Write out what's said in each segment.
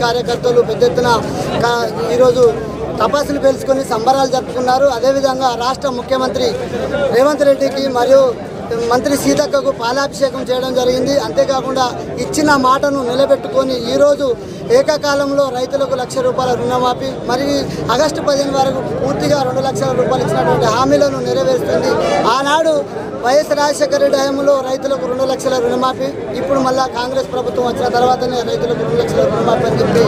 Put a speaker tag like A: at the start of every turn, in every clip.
A: కాంగ్రెస్ కార్యకర్తలు పెద్ద ఎత్తున ఈరోజు తపాసులు పెంచుకొని సంబరాలు జరుపుకున్నారు. అదేవిధంగా రాష్ట్ర ముఖ్యమంత్రి రేవంత్ రెడ్డికి మరియు మంత్రి సీతక్కకు పాలాభిషేకం చేయడం జరిగింది. అంతేకాకుండా ఇచ్చిన మాటను నిలబెట్టుకొని ఈరోజు ఏకకాలంలో రైతులకు లక్ష రూపాయల రుణమాఫీ మరి ఆగస్టు పదిహేను వరకు పూర్తిగా రెండు లక్షల రూపాయలు ఇచ్చినటువంటి హామీలను నెరవేరుస్తుంది. ఆనాడు వైఎస్ రాజశేఖర రెడ్డి హయాంలో రైతులకు రెండు లక్షల రుణమాఫీ ఇప్పుడు మళ్ళా కాంగ్రెస్ ప్రభుత్వం వచ్చిన తర్వాతనే రైతులకు రెండు లక్షల రుణమాఫీ అని చెప్పి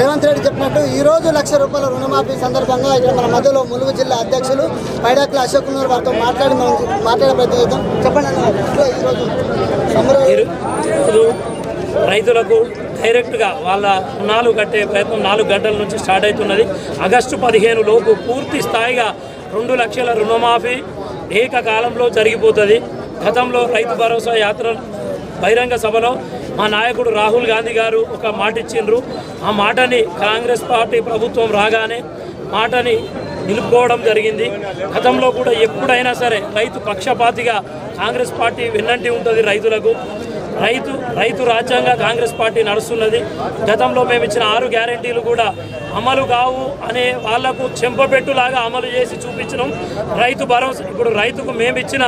A: రేవంత్ రెడ్డి చెప్పినట్టు ఈరోజు లక్ష రూపాయల రుణమాఫీ సందర్భంగా ఇక్కడ మన మధ్యలో ములుగు జిల్లా అధ్యక్షులు పైడాకుల అశోక్ కుమార్ వారితో మాట్లాడి మనం మాట్లాడే ప్రయత్నం చేద్దాం. చెప్పండి ఈరోజు
B: రైతులకు డైరెక్ట్గా వాళ్ళ రుణాలు కట్టే ప్రయత్నం నాలుగు గంటల నుంచి స్టార్ట్ అవుతున్నది. ఆగస్టు పదిహేను లోపు పూర్తి స్థాయిగా రెండు లక్షల రుణమాఫీ ఏకకాలంలో జరిగిపోతుంది. గతంలో రైతు భరోసా యాత్ర బహిరంగ సభలో మా నాయకుడు రాహుల్ గాంధీ గారు ఒక మాట ఇచ్చిండ్రు. ఆ మాటని కాంగ్రెస్ పార్టీ ప్రభుత్వం రాగానే మాటని నిలుపుకోవడం జరిగింది. గతంలో కూడా ఎప్పుడైనా సరే రైతు పక్షపాతిగా కాంగ్రెస్ పార్టీ విన్నంటి ఉంటుంది రైతులకు. రైతు రైతు రాజ్యాంగ కాంగ్రెస్ పార్టీ నడుస్తున్నది. గతంలో మేము ఇచ్చిన ఆరు గ్యారంటీలు కూడా అమలు కావు అనే వాళ్ళకు చెంపబెట్టులాగా అమలు చేసి చూపించడం రైతు భరోసా ఇప్పుడు రైతుకు మేము ఇచ్చిన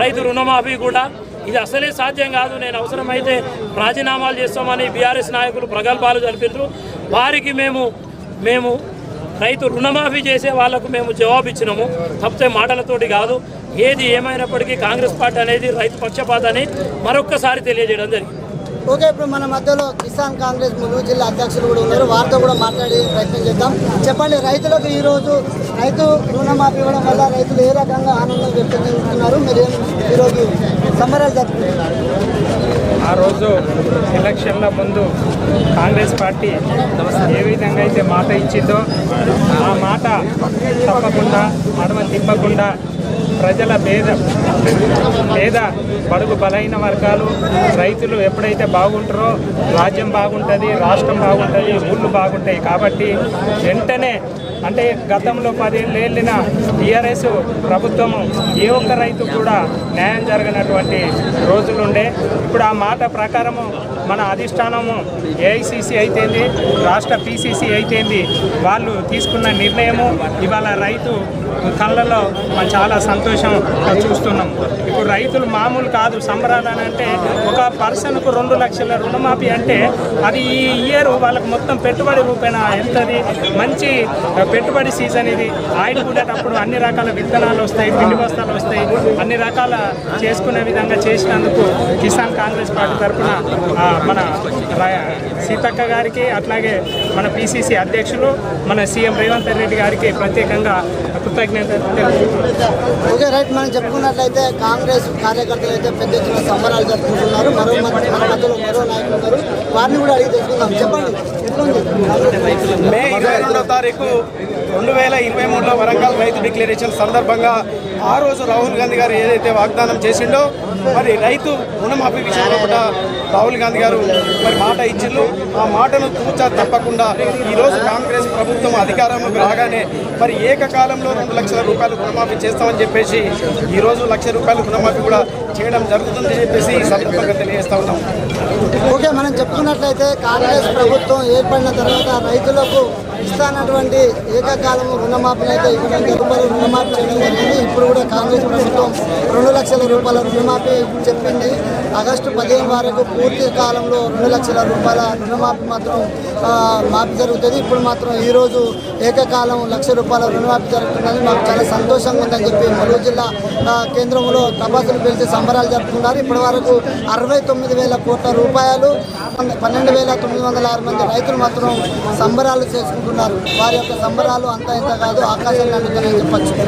B: రైతు రుణమాఫీ కూడా ఇది అసలే సాధ్యం కాదు. నేను అవసరమైతే రాజీనామాలు చేస్తామని బీఆర్ఎస్ నాయకులు ప్రగల్భాలు జరిపారు వారికి మేము మేము రైతు రుణమాఫీ చేసే వాళ్ళకు మేము జవాబు ఇచ్చినాము. తప్పితే మాటలతోటి కాదు. ఏది ఏమైనప్పటికీ కాంగ్రెస్ పార్టీ అనేది రైతు పక్షపాతాన్ని మరొక్కసారి తెలియజేయడం జరిగింది.
A: ఓకే ఇప్పుడు మన మధ్యలో కిసాన్ కాంగ్రెస్ ములుగు జిల్లా అధ్యక్షులు కూడా ఉన్నారు. వారితో కూడా మాట్లాడే ప్రయత్నం చేద్దాం. చెప్పండి రైతులకు ఈరోజు రైతు రుణమాఫీ ఇవ్వడం వల్ల రైతులు ఏ రకంగా ఆనందం వ్యక్తం చేస్తున్నారు? మీరు ఈరోజు సంబరాలు జరుపుకుంటున్నారు?
C: ఆ రోజు ఎలక్షన్ల ముందు కాంగ్రెస్ పార్టీ ఏ విధంగా అయితే మాట ఇచ్చిందో ఆ మాట తప్పకుండా మడమ తిప్పకుండా ప్రజల పేద పేద బడుగు బలైన వర్గాలు రైతులు ఎప్పుడైతే బాగుంటారో రాజ్యం బాగుంటుంది రాష్ట్రం బాగుంటుంది ఊళ్ళు బాగుంటాయి కాబట్టి వెంటనే అంటే గతంలో పదేళ్ళు వెళ్ళిన టీఆర్ఎస్ ప్రభుత్వము ఏ ఒక్క రైతు కూడా న్యాయం జరగనటువంటి రోజులుండే. ఇప్పుడు ఆ మాట ప్రకారము మన అధిష్టానము ఏఐసిసి అయితేంది రాష్ట్ర పిసిసి అయితేంది వాళ్ళు తీసుకున్న నిర్ణయము ఇవాళ రైతు కళ్ళలో మనం చాలా సంతోషం చూస్తున్నాం. ఇప్పుడు రైతులు మామూలు కాదు సంబరాలు అని అంటే ఒక పర్సన్కు రెండు లక్షల రుణమాఫీ అంటే అది ఈ ఇయర్ వాళ్ళకి మొత్తం పెట్టుబడి రూపేణ ఎంతది? మంచి పెట్టుబడి సీజన్ ఇది. ఆయిల్ కూడేటప్పుడు అన్ని రకాల విత్తనాలు వస్తాయి పిండి బస్తాలు వస్తాయి. అన్ని రకాల చేసుకునే విధంగా చేసినందుకు కిసాన్ కాంగ్రెస్ పార్టీ తరఫున ఆ, మన సీతక్క గారికి అట్లాగే మన పిసిసి అధ్యక్షులు మన సీఎం రేవంత్ రెడ్డి గారికి ప్రత్యేకంగా కృతజ్ఞత.
A: ఓకే రైట్ మనం చెప్పుకున్నట్లయితే కాంగ్రెస్ కార్యకర్తలు అయితే పెద్ద ఎత్తున సంబరాలు జరుపుకుంటున్నారు. మరో మధ్యలో మరో నాయకులు ఉన్నారు. వారిని కూడా అడిగి తెలుసుకుందాం. చెప్పండి
D: మే ఇరవై రెండో తారీఖు రెండు వేల ఇరవై మూడులో వరంగల్ రైతు డిక్లరేషన్ సందర్భంగా ఆ రోజు రాహుల్ గాంధీ గారు ఏదైతే వాగ్దానం చేసిండో మరి రైతు రుణమాఫీ విషయంలో కూడా రాహుల్ గాంధీ గారు మరి మాట ఇచ్చిండ్రు. ఆ మాటను తూచా తప్పకుండా ఈరోజు కాంగ్రెస్ ప్రభుత్వం అధికారంలోకి రాగానే మరి ఏకకాలంలో రెండు లక్షల రూపాయలు రుణమాఫీ చేస్తామని చెప్పేసి ఈరోజు లక్ష రూపాయలు రుణమాఫీ కూడా చేయడం జరుగుతుందని చెప్పేసి ఈ సందర్భంగా తెలియజేస్తా ఉన్నాం.
A: మనం చెప్పుకున్నట్లయితే కాంగ్రెస్ ప్రభుత్వం ఏర్పడిన తర్వాత రైతులకు ఇస్తానటువంటి ఏకకాలం రుణమాఫీని అయితే ఇవ్వడం రూపాయలు రుణమాఫీ చేయడం జరిగింది. ఇప్పుడు కూడా కాంగ్రెస్ ప్రభుత్వం రెండు లక్షల రూపాయల రుణమాఫీ చెప్పింది. ఆగస్టు పదిహేను వరకు పూర్తి కాలంలో రెండు లక్షల రూపాయల రుణమాఫీ మాత్రం మాఫీ జరుగుతుంది. ఇప్పుడు మాత్రం ఈరోజు ఏకకాలం లక్ష రూపాయల రుణమాఫీ జరుగుతుందని మాకు చాలా సంతోషంగా ఉందని చెప్పి మరో జిల్లా కేంద్రంలో తపాసులు పిలిచి సంబరాలు జరుపుకున్నారు. ఇప్పటి వరకు అరవై తొమ్మిది వేల కోట్ల రూపాయలు పన్నెండు వేల తొమ్మిది వందల ఆరు మంది రైతులు మాత్రం సంబరాలు చేసుకుంటున్నారు. వారి యొక్క సంబరాలు అంతా ఇంత కాదు ఆకాశం లాంటిదని చెప్పచ్చు